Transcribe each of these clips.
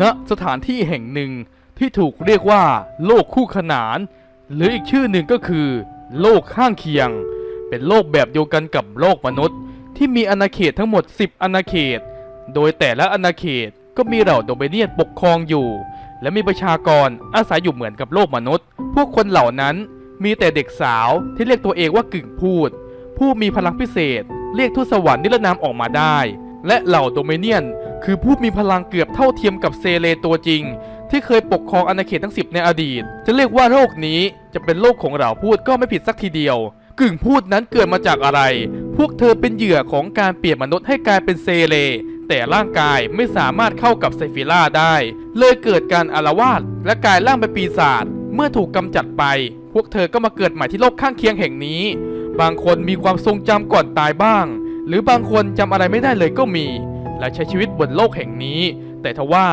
ณสถานที่แห่งหนึ่งที่ถูกเรียกว่า โลกคู่ขนาน หรืออีกชื่อหนึ่งก็คือ โลกข้างเคียง เป็นโลกแบบเดียวกันกับโลกมนุษย์ ที่มีอาณาเขตทั้งหมด 10 อาณาเขต โดยแต่ละอาณาเขตก็มีเหล่าโดเมเนียนปกครองอยู่ และมีประชากรอาศัยอยู่เหมือนกับโลกมนุษย์ พวกคนเหล่านั้นมีแต่เด็กสาวที่เรียกตัวเองว่ากึ่งพูด ผู้มีพลังพิเศษ เรียกทูตสวรรค์นิรนามออกมาได้ และเหล่าโดเมเนียน คือผู้มีพลังเกือบเท่าเทียมกับเซเลตัวจริง ที่เคยปกครองอาณาเขตทั้ง 10 ในอดีต จะเรียกว่าโลกนี้จะเป็นโลกของเราพูดก็ไม่ผิดสักทีเดียว กึ่งพูดนั้นเกิดมาจากอะไร พวกเธอเป็นเหยื่อของการเปลี่ยนมนุษย์ให้กลายเป็นเซเล แต่ร่างกายไม่สามารถเข้ากับไซฟิล่าได้ เลยเกิดการอารวาสและกลายร่างเป็นปีศาจเมื่อถูกกำจัดไป พวกเธอก็มาเกิดใหม่ที่โลกข้างเคียงแห่งนี้ บางคนมีความทรงจำก่อนตายบ้าง หรือบางคนจำอะไรไม่ได้เลยก็มี และใช้ชีวิตบนโลกแห่งนี้ แต่ทว่า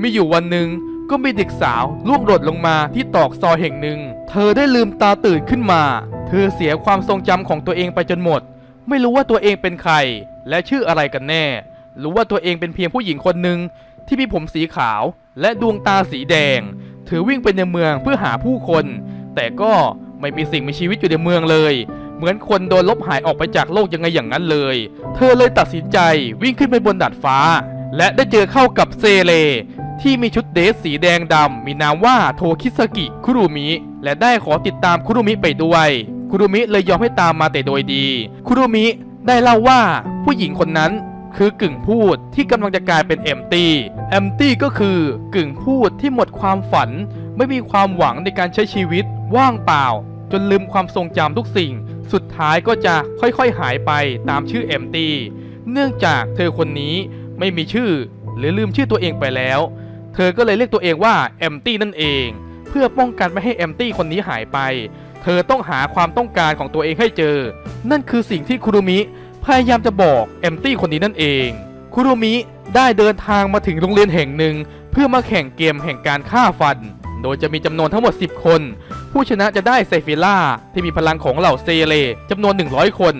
มีอยู่วันหนึ่งก็มีเด็กสาวล่วงหล่นลงมาที่ตอกซอยแห่งหนึ่ง เธอได้ลืมตาตื่นขึ้นมา เธอเสียความทรงจำของตัวเองไปจนหมด ไม่รู้ว่าตัวเองเป็นใคร และชื่ออะไรกันแน่ รู้ว่าตัวเองเป็นเพียงผู้หญิงคนหนึ่งที่มีผมสีขาวและดวงตาสีแดง เธอวิ่งไปในเมืองเพื่อหาผู้คน แต่ก็ไม่มีสิ่งมีชีวิตอยู่ในเมืองเลย เหมือนคนโดนลบหายออกไปจากโลกยังไงอย่างนั้นเลย เธอเลยตัดสินใจวิ่งขึ้นไปบนดาดฟ้า และได้เจอเข้ากับเซเล ที่มีชุดเดรสสีแดงดำมีนามว่าโทคิสกิคุรุมิ และได้ขอติดตามคุรุมิไปด้วยคุรุมิเลยยอมให้ตามมาแต่โดยดีคุรุมิได้เล่าว่าผู้หญิงคนนั้นคือกึ่งพูดที่กำลังจะกลายเป็นเอมตี้เอมตี้ก็คือกึ่งพูดที่หมดความฝัน ไม่มีความหวังในการใช้ชีวิตว่างเปล่า จนลืมความทรงจำทุกสิ่ง สุดท้ายก็จะค่อยๆหายไปตามชื่อเอมตี้เนื่องจากเธอคนนี้ไม่มีชื่อหรือลืมชื่อตัวเองไปแล้ว เธอก็เลยเรียกตัวเองว่าเอมตี้นั่นเอง เพื่อป้องกันไม่ให้เอมตี้คนนี้หายไป เธอต้องหาความต้องการของตัวเองให้เจอ นั่นคือสิ่งที่คุรุมิพยายามจะบอกเอมตี้คนนี้นั่นเองคุรุมิได้เดินทางมาถึงโรงเรียนแห่งหนึ่ง เพื่อมาแข่งเกมแห่งการฆ่าฟัน โดยจะมีจำนวนทั้งหมด 10 คน ผู้ชนะจะได้ไซฟิล่าที่มีพลังของเหล่าเซเลจำนวน 100 คน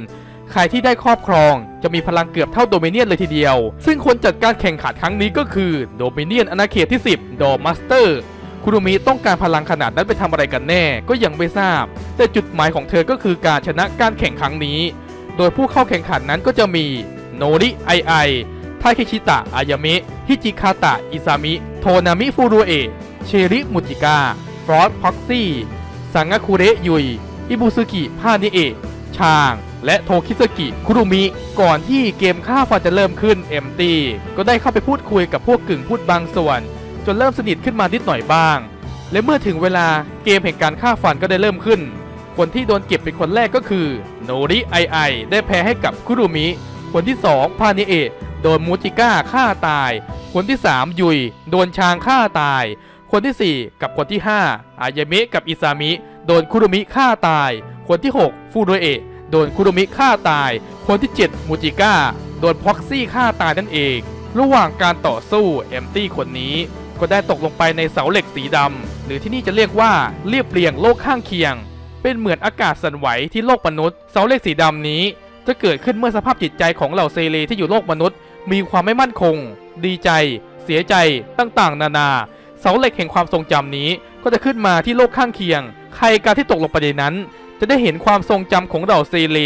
ใครที่ได้ครอบครองจะมีพลังเกือบเท่าโดเมเนียนเลยทีเดียว ซึ่งคนจัดการแข่งขันครั้งนี้ก็คือโดเมเนียนอาณาเขตที่ 10 ดอมัสเตอร์ คุรุมิต้องการพลังขนาดนั้นไปทำอะไรกันแน่ก็ยังไม่ทราบ แต่จุดหมายของเธอก็คือการชนะการแข่งครั้งนี้ โดยผู้เข้าแข่งขันนั้นก็จะมีโนริไอไอทาเคชิตะอายามิฮิจิคาตะอิซามิ โทนามิฟูรุเอะ เชริมุจิกาฟรอสพ็อกซี่ สังะคุเระยุย อิบุซึกิพานิเอะชาง และโทคิสกิคุรุมิ ก่อนที่เกมฆ่าฟันจะเริ่มขึ้นเอ็มตี้ก็ได้เข้าไปพูดคุยกับพวกกึ่งพูดบางส่วน จนเริ่มสนิทขึ้นมานิดหน่อยบ้าง และเมื่อถึงเวลาเกมแห่งการฆ่าฟันก็ได้เริ่มขึ้น คนที่โดนเก็บเป็นคนแรกก็คือโนริไอไอได้แพ้ให้กับคุรุมิ คนที่2พานิเอะโดนมูจิก้าฆ่าตาย คนที่3ยุย โดนชางฆ่าตาย คนทีสี่ 4 กับคนที่ 5 อายามิกับอิซามิ โดนคุรุมิฆ่าตาย คนที่ 6 ฟูโรเอะโดนคุรุมิฆ่าตาย คนที่ 7 มูจิก้า โดนพ็อกซี่ฆ่าตายนั่นเอง ระหว่างการต่อสู้เอมตี้คนนี้ก็ได้ตกลงไปในเสาเหล็กสีดำ หรือที่นี่จะเรียกว่าเรียบเรียงโลกข้างเคียง เป็นเหมือนอากาศสั่นไหวที่โลกมนุษย์ เสาเหล็กสีดำนี้ จะเกิดขึ้นเมื่อสภาพจิตใจของเหล่าเซเลที่อยู่โลกมนุษย์ มีความไม่มั่นคง ดีใจ เสียใจต่างๆ นานา เสาเหล็กแห่งความทรงจำนี้ก็จะขึ้นมาที่โลกข้างเคียง ใครการที่ตกลงไปในนั้น จะได้เห็นความทรงจำของเหล่าเซเล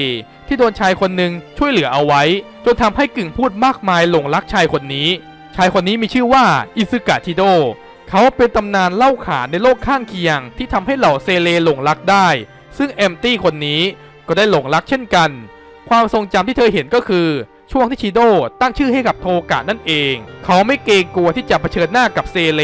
ที่โดนชายคนหนึ่งช่วยเหลือเอาไว้ จนทำให้กึ่งพูดมากมายหลงรักชายคนนี้ ชายคนนี้มีชื่อว่าอิซึกะทิโดเขาเป็นตำนานเล่าขานในโลกข้างเคียง ที่ทำให้เหล่าเซเลหลงรักได้ ซึ่งเอมตี้คนนี้ก็ได้หลงรักเช่นกัน ความทรงจำที่เธอเห็นก็คือช่วงที่ชิโดตั้งชื่อให้กับโทกะนั่นเอง เขาไม่เกรงกลัวที่จะเผชิญหน้ากับเซเล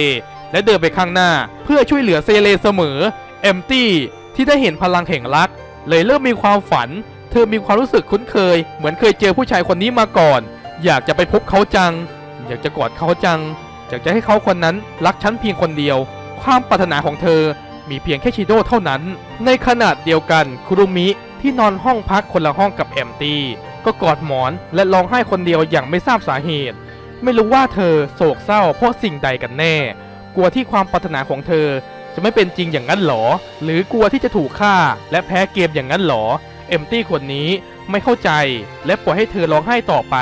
และเดินไปข้างหน้า เพื่อช่วยเหลือเซเลเสมอเอมตี้ที่ได้เห็นพลังแห่งรัก เลยเริ่มมีความฝัน เธอมีความรู้สึกคุ้นเคย เหมือนเคยเจอผู้ชายคนนี้มาก่อน อยากจะไปพบเขาจัง อยากจะกอดเขาจัง อยากจะให้เขาคนนั้นรักฉันเพียงคนเดียว ความปรารถนาของเธอมีเพียงแค่ชิโดเท่านั้น ในขณะเดียวกันคุรุมิที่นอนห้องพักคนละห้องกับแอมตี้ก็กอดหมอนและร้องไห้คนเดียวอย่างไม่ทราบสาเหตุ ไม่รู้ว่าเธอโศกเศร้าเพราะสิ่งใดกันแน่ กลัวที่ความปรารถนาของเธอ จะไม่เป็นจริงอย่างนั้นหรอ หรือกลัวที่จะถูกฆ่าและแพ้เกมอย่างนั้นหรอ เอมตี้คนนี้ไม่เข้าใจ และปล่อยให้เธอร้องไห้ต่อไป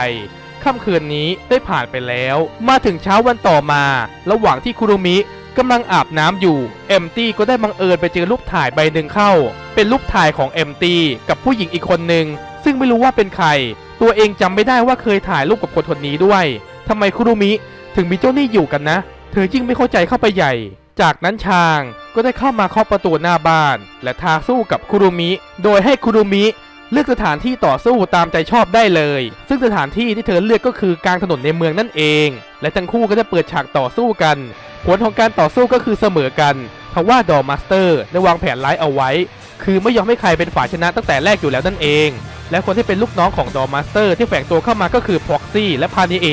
ค่ำคืนนี้ได้ผ่านไปแล้ว มาถึงเช้าวันต่อมา ระหว่างที่คุรุมิกำลังอาบน้ำอยู่ เอมตี้ก็ได้บังเอิญไปเจอรูปถ่ายใบหนึ่งเข้า เป็นรูปถ่ายของเอมตี้กับผู้หญิงอีกคนหนึ่งซึ่งไม่รู้ว่าเป็นใคร ตัวเองจำไม่ได้ว่าเคยถ่ายรูปกับคนคนนี้ด้วยทำไมคุรุมิถึงมีเจ้าหนี้อยู่กันนะ เธอยิ่งไม่เข้าใจเข้าไปใหญ่ จากนั้นชางก็ได้เข้ามาเคาะประตูหน้าบ้าน และท้าสู้กับคุรุมิ โดยให้คุรุมิเลือกสถานที่ต่อสู้ตามใจชอบได้เลย ซึ่งสถานที่ที่เธอเลือกก็คือกลางถนนในเมืองนั่นเอง และทั้งคู่ก็จะเปิดฉากต่อสู้กัน ผลของการต่อสู้ก็คือเสมอกันทว่าดอมาสเตอร์ได้วางแผนร้ายเอาไว้ คือไม่ยอมให้ใครเป็นฝ่ายชนะตั้งแต่แรกอยู่แล้วนั่นเอง และคนที่เป็นลูกน้องของดอมาสเตอร์ที่แฝงตัวเข้ามาก็คือพ็อกซี่และพานิเอ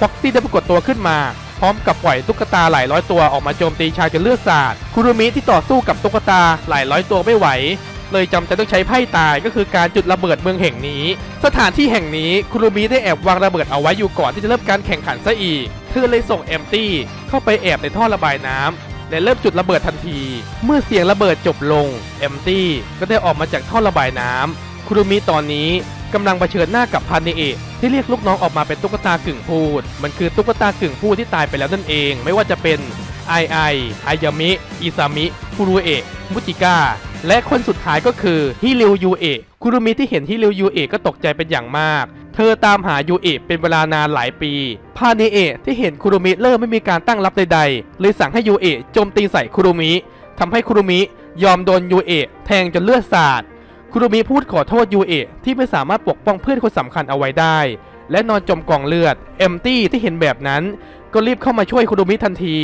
พ็อกซี่ได้ปรากฏตัวขึ้นมา พร้อมกับปล่อยตุ๊กตาหลายร้อยตัวออกมาโจมตีชายจนเลือดสาดคุรุมิที่ต่อสู้กับตุ๊กตาหลายร้อยตัวไม่ไหว เลยจำใจต้องใช้ไพ่ตายก็คือการจุดระเบิดเมืองแห่งนี้ สถานที่แห่งนี้คุรุมิได้แอบวางระเบิดเอาไว้อยู่ก่อนที่จะเริ่มการแข่งขันซะอีกเธอเลยส่งเอมตี้เข้าไปแอบในท่อระบายน้ำและเริ่มจุดระเบิดทันที เมื่อเสียงระเบิดจบลงเอมตี้ก็ได้ออกมาจากท่อระบายน้ำคุรุมิตอนนี้กำลังเผชิญหน้ากับพันเนเอะที่เรียกลูกน้องออกมาเป็นตุ๊กตากึ่งพูด มันคือตุ๊กตากึ่งพูดที่ตายไปแล้วนั่นเอง ไม่ว่าจะเป็นไอไออยามิ อิซามิฟูรุเอะมุจิก้าและคนสุดท้ายก็คือฮิริวยูเอะคุรุมิที่เห็นฮิริวยูเอะก็ตกใจเป็นอย่างมาก เธอตามหายูเอะเป็นเวลานานหลายปี พาเนเอะที่เห็นคุรุมิเริ่มไม่มีการตั้งรับใดๆ เลยสั่งให้ยูเอะโจมตีใส่คุรุมิทำให้คุรุมิยอมโดนยูเอะแทงจนเลือดสาด คุรุมิพูดขอโทษยูเอะที่ไม่สามารถปกป้องเพื่อนคนสำคัญเอาไว้ได้ และนอนจมกองเลือด เอมตี้ที่เห็นแบบนั้น ก็รีบเข้ามาช่วยคุรุมิทันที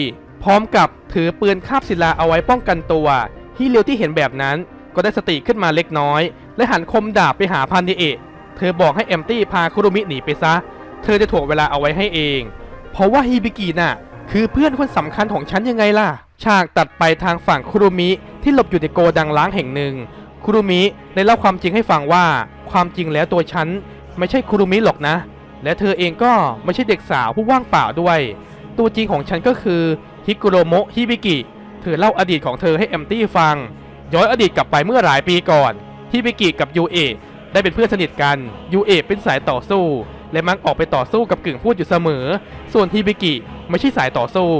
พร้อมกับถือปืนคาบศิลาเอาไว้ป้องกันตัวฮิเลียวที่เห็นแบบนั้น ก็ได้สติขึ้นมาเล็กน้อย และหันคมดาบไปหาพันดิเอะเธอบอกให้เอมตี้พาคุรุมิหนีไปซะ เธอจะถ่วงเวลาเอาไว้ให้เอง เพราะว่าฮิบิกิน่ะคือเพื่อนคนสำคัญของฉันยังไงล่ะ ฉากตัดไปทางฝั่งคุรุมิที่หลบอยู่ในโกดังล้างแห่งหนึ่ง คุรุมิได้เล่าความจริงให้ฟังว่า ความจริงแล้วตัวฉันไม่ใช่คุรุมิหรอกนะ และเธอเองก็ไม่ใช่เด็กสาวผู้ว่างเปล่าด้วย ตัวจริงของฉันก็คือฮิกุโรโมะฮิบิกิ เธอเล่าอดีตของเธอให้แอมตี้ฟัง ย้อนอดีตกลับไปเมื่อหลายปีก่อนฮิบิกิกับยูเอะได้เป็นเพื่อนสนิทกันยูเอะเป็นสายต่อสู้ และมักออกไปต่อสู้กับกึ่งพูดอยู่เสมอ ส่วนฮิบิกิไม่ใช่สายต่อสู้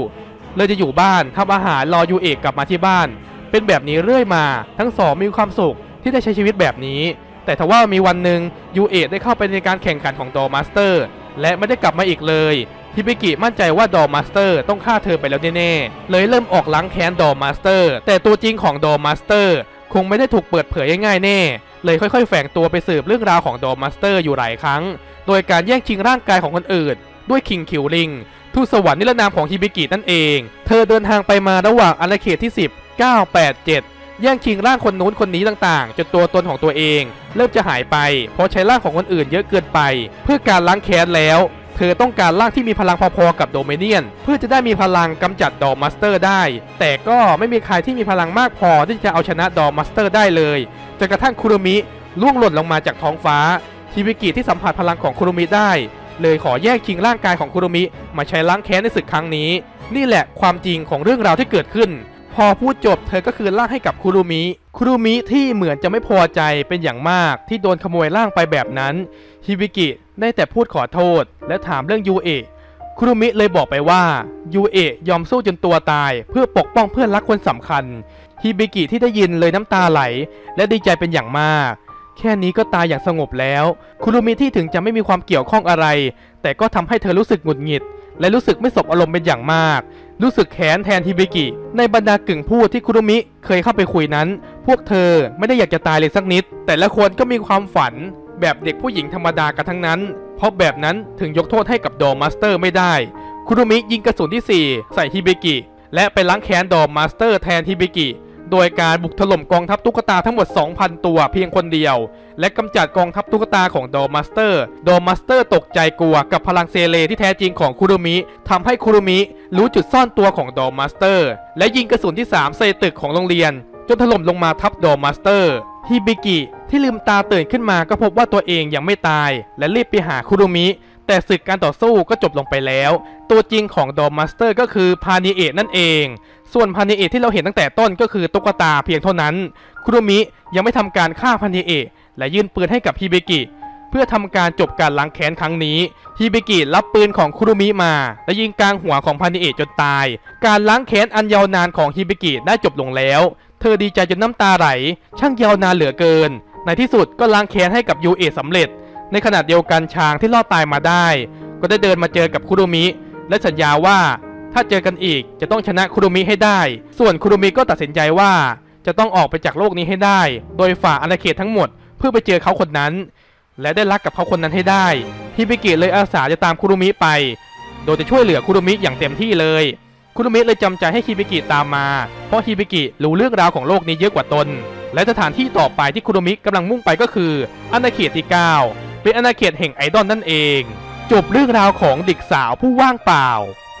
เลยจะอยู่บ้านทำอาหารรอยูเอะกลับมาที่บ้าน เป็นแบบนี้เรื่อยมา ทั้งสองมีความสุขที่ได้ใช้ชีวิตแบบนี้ แต่ทว่ามีวันหนึ่งยูเอะได้เข้าไปในการแข่งขันของดอมาสเตอร์และไม่ได้กลับมาอีกเลยฮิบิกิมั่นใจว่าดอมาสเตอร์ต้องฆ่าเธอไปแล้วแน่ๆ เลยเริ่มออกล้างแค้นดอมาสเตอร์ แต่ตัวจริงของดอมาสเตอร์คงไม่ได้ถูกเปิดเผยง่ายๆแน่ เลยค่อยๆ แฝงตัวไปสืบเรื่องราวของดอมาสเตอร์อยู่หลายครั้ง โดยการแย่งชิงร่างกายของคนอื่น ด้วยคิงคิวลิงทูตสวรรค์นิรนามของฮิบิกินั่นเอง เธอเดินทางไปมาระหว่างอาณาเขตที่ 10 9 8 7 แย่งชิงร่างคนนู้นคนนี้ต่างๆจนตัวตนของตัวเอง เริ่มจะหายไป เพราะใช้ร่างของคนอื่นเยอะเกินไป เพื่อการล้างแค้นแล้ว เธอต้องการร่างที่มีพลังพอๆกับโดเมเนียน เพื่อจะได้มีพลังกำจัดดอมาสเตอร์ได้ แต่ก็ไม่มีใครที่มีพลังมากพอที่จะเอาชนะดอมาสเตอร์ได้เลยจนกระทั่งคุรุมิล่วงหล่นลงมาจากท้องฟ้าฮิบิกิที่สัมผัสพลังของคุรุมิได้ เลยขอแยกชิงร่างกายของคุรุมิมาใช้ล้างแค้นในศึกครั้งนี้ นี่แหละความจริงของเรื่องราวที่เกิดขึ้น พอพูดจบเธอก็คืนร่างให้กับคุรุมิ คุรุมิที่เหมือนจะไม่พอใจเป็นอย่างมากที่โดนขโมยร่างไปแบบนั้นฮิบิกิได้แต่พูดขอโทษ และถามเรื่องยูเอะคุรุมิเลยบอกไปว่ายูเอะยอมสู้จนตัวตาย เพื่อปกป้องเพื่อนรักคนสำคัญฮิบิกิที่ได้ยินเลยน้ำตาไหล และดีใจเป็นอย่างมาก แค่นี้ก็ตายอย่างสงบแล้ว คุรุมิที่ถึงจะไม่มีความเกี่ยวข้องอะไร แต่ก็ทำให้เธอรู้สึกหงุดหงิด และรู้สึกไม่สบอารมณ์เป็นอย่างมาก รู้สึกแขนแทนฮิบิกิ ในบรรดากึ่งพูดที่คุรุมิเคยเข้าไปคุยนั้น พวกเธอไม่ได้อยากจะตายเลยสักนิด แต่ละคนก็มีความฝัน แบบเด็กผู้หญิงธรรมดากันทั้งนั้น เพราะแบบนั้นถึงยกโทษให้กับดอมมาสเตอร์ไม่ได้ คุรุมิยิงกระสุนที่ 4 ใส่ฮิบิกิ และไปล้างแค้นดอมมาสเตอร์แทนฮิบิกิ โดยการบุกถล่มกองทัพตุ๊กตาทั้งหมด 2,000 ตัวเพียงคนเดียว และกำจัดกองทัพตุ๊กตาของดอมาสเตอร์ ดอมาสเตอร์ตกใจกลัวกับพลังเซเลที่แท้จริงของคุรุมิทำให้คุรุมิรู้จุดซ่อนตัวของดอมาสเตอร์ และยิงกระสุนที่ 3 ใส่ตึกของโรงเรียน จนถล่มลงมาทับดอมาสเตอร์ฮิบิกิที่ลืมตาตื่นขึ้นมาก็พบว่าตัวเองยังไม่ตาย และรีบไปหาคุรุมิ แต่ศึกการต่อสู้ก็จบลงไปแล้ว ตัวจริงของดอมมาสเตอร์ก็คือพานิเอะนั่นเอง ส่วนพานิเอะที่เราเห็นตั้งแต่ต้นก็คือตุ๊กตาเพียงเท่านั้น คุรุมิยังไม่ทำการฆ่าพานิเอะและยื่นปืนให้กับฮิเบกิพื่อทำการจบการล้างแค้นครั้งนี้ ฮิเบกิรับปืนของคุรุมิมา และยิงกลางหัวของพันนิเอะจนตาย การล้างแค้นอันยาวนานของฮิเบกิได้จบลงแล้ว เธอดีใจจนน้ำตาไหล ช่างยาวนานเหลือเกิน ในที่สุดก็ล้างแค้นให้กับยูเอะสำเร็จ ในขณะเดียวกันชางที่รอดตายมาได้ ก็ได้เดินมาเจอกับคุรุมิ และสัญญาว่าถ้าเจอกันอีกจะต้องชนะคุรุมิให้ได้ ส่วนคุรุมิก็ตัดสินใจว่า จะต้องออกไปจากโลกนี้ให้ได้ โดยฝ่าอาณาเขตทั้งหมดเพื่อไปเจอเขาคนนั้น และได้รักกับเขาคนนั้นให้ได้ฮิบิกิเลยอาสาจะตามคุรุมิไป โดยจะช่วยเหลือคุรุมิอย่างเต็มที่เลยคุรุมิเลยจำใจให้ฮิบิกิตามมา เพราะฮิบิกิรู้เรื่องราวของโลกนี้เยอะกว่าตน และสถานที่ต่อไปที่คุรุมิกำลังมุ่งไปก็คืออาณาเขตที่ 9 เป็นอาณาเขตแห่งไอดอลนั่นเอง จบเรื่องราวของเด็กสาวผู้ว่างเปล่า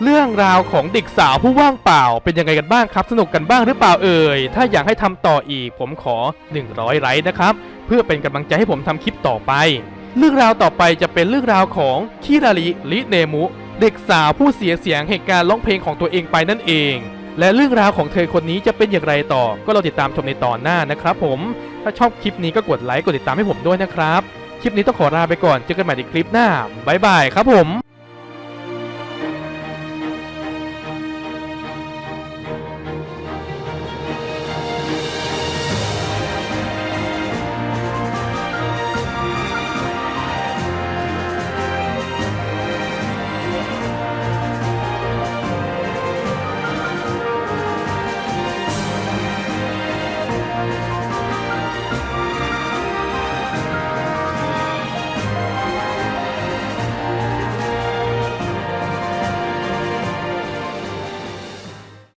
เรื่องราวของเด็กสาวผู้ว่างเปล่า เป็นยังไงกันบ้างครับ สนุกกันบ้างหรือเปล่าเอ่ย ถ้าอยากให้ทำต่ออีกผมขอ 100 ไลค์นะครับ เพื่อเป็นกำลังใจให้ผมทำคลิปต่อไป เรื่องราวต่อไปจะเป็นเรื่องราวของคิราริริเนมุเด็กสาวผู้เสียเสียงเหตุการณ์ร้องเพลงของตัวเองไปนั่นเองและเรื่องราวของเธอคนนี้จะเป็นอย่างไรต่อ ก็รอติดตามชมในตอนหน้านะครับผม ถ้าชอบคลิปนี้ก็กดไลค์ กดติดตามให้ผมด้วยนะครับ คลิปนี้ต้องขอลาไปก่อน เจอกันใหม่ในคลิปหน้า บ๊ายบายครับผม